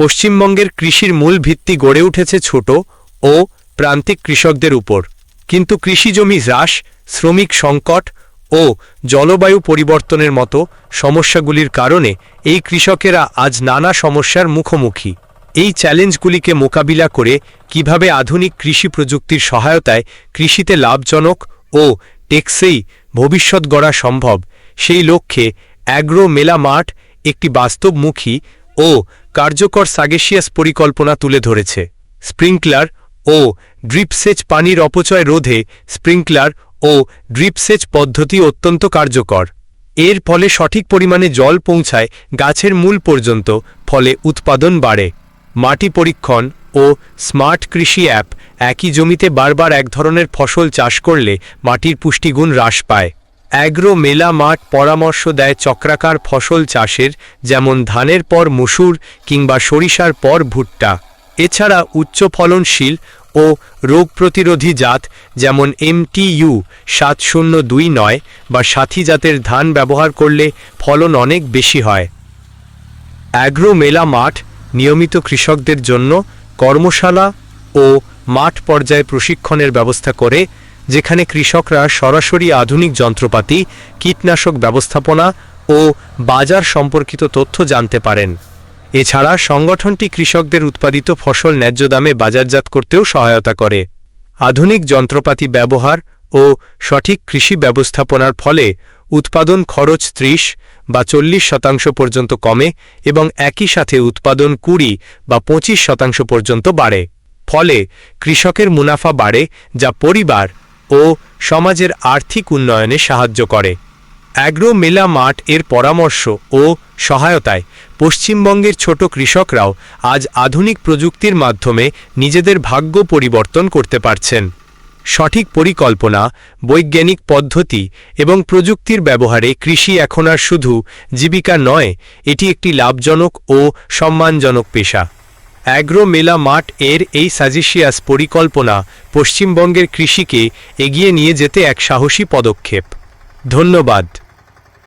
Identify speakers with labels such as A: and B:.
A: পশ্চিমবঙ্গের কৃষির মূল ভিত্তি গড়ে উঠেছে ছোট ও প্রান্তিক কৃষকদের উপর। কিন্তু কৃষি জমি হ্রাস, শ্রমিক সংকট ও জলবায়ু পরিবর্তনের মতো সমস্যাগুলির কারণে এই কৃষকেরা আজ নানা সমস্যার মুখোমুখি। এই চ্যালেঞ্জগুলিকে মোকাবিলা করে কীভাবে আধুনিক কৃষি প্রযুক্তির সহায়তায় কৃষিতে লাভজনক ও টেকসই ভবিষ্যৎ গড়া সম্ভব, সেই লক্ষ্যে অ্যাগ্রো মেলা মাঠ একটি বাস্তবমুখী ও কার্যকর সাগেশিয়াস পরিকল্পনা তুলে ধরেছে। স্প্রিংকলার ও ড্রিপসেচ পানির অপচয় রোধে স্প্রিংকলার ও ড্রিপসেচ পদ্ধতি অত্যন্ত কার্যকর। এর ফলে সঠিক পরিমাণে জল পৌঁছায় গাছের মূল পর্যন্ত, ফলে উৎপাদন বাড়ে। মাটি পরীক্ষণ ও স্মার্ট কৃষি অ্যাপ একই জমিতে বারবার এক ধরনের ফসল চাষ করলে মাটির পুষ্টিগুণ হ্রাস পায়। অ্যাগ্রো মেলা মাঠ পরামর্শ দেয় চক্রাকার ফসল চাষের, যেমন ধানের পর মসুর কিংবা সরিষার পর ভুট্টা। এছাড়া উচ্চ ফলনশীল ও রোগ প্রতিরোধী জাত, যেমন এমটিইউ সাত শূন্য দুই নয় বা সাথী জাতের ধান ব্যবহার করলে ফলন অনেক বেশি হয়। অ্যাগ্রো মেলা মাঠ নিয়মিত কৃষকদের জন্য কর্মশালা ও মাঠ পর্যায়ে প্রশিক্ষণের ব্যবস্থা করে যেখানে কৃষকরা সরাসরি আধুনিক যন্ত্রপাতি, কীটনাশক ব্যবস্থাপনা ও বাজার সম্পর্কিত তথ্য জানতে পারেন। এছাড়া সংগঠনটি কৃষকদের উৎপাদিত ফসল ন্যায্য দামে বাজারজাত করতেও সহায়তা করে। আধুনিক যন্ত্রপাতি ব্যবহার ও সঠিক কৃষি ব্যবস্থাপনার ফলে উৎপাদন খরচ ত্রিশ বা চল্লিশ শতাংশ পর্যন্ত কমে এবং একই সাথে উৎপাদন কুড়ি বা পঁচিশ শতাংশ পর্যন্ত বাড়ে। ফলে কৃষকের মুনাফা বাড়ে, যা পরিবার ও সমাজের আর্থিক উন্নয়নে সাহায্য করে। অ্যাগ্রো মেলা মাঠ এর পরামর্শ ও সহায়তায় পশ্চিমবঙ্গের ছোট কৃষকরাও আজ আধুনিক প্রযুক্তির মাধ্যমে নিজেদের ভাগ্য পরিবর্তন করতে পারছেন। সঠিক পরিকল্পনা, বৈজ্ঞানিক পদ্ধতি এবং প্রযুক্তির ব্যবহারে কৃষি এখন আর শুধু জীবিকা নয়, এটি একটি লাভজনক ও সম্মানজনক পেশা। অ্যাগ্রো মেলা মাঠ এর এই সাজিশিয়াস পরিকল্পনা পশ্চিমবঙ্গের কৃষিকে এগিয়ে নিয়ে যেতে এক সাহসী পদক্ষেপ। ধন্যবাদ।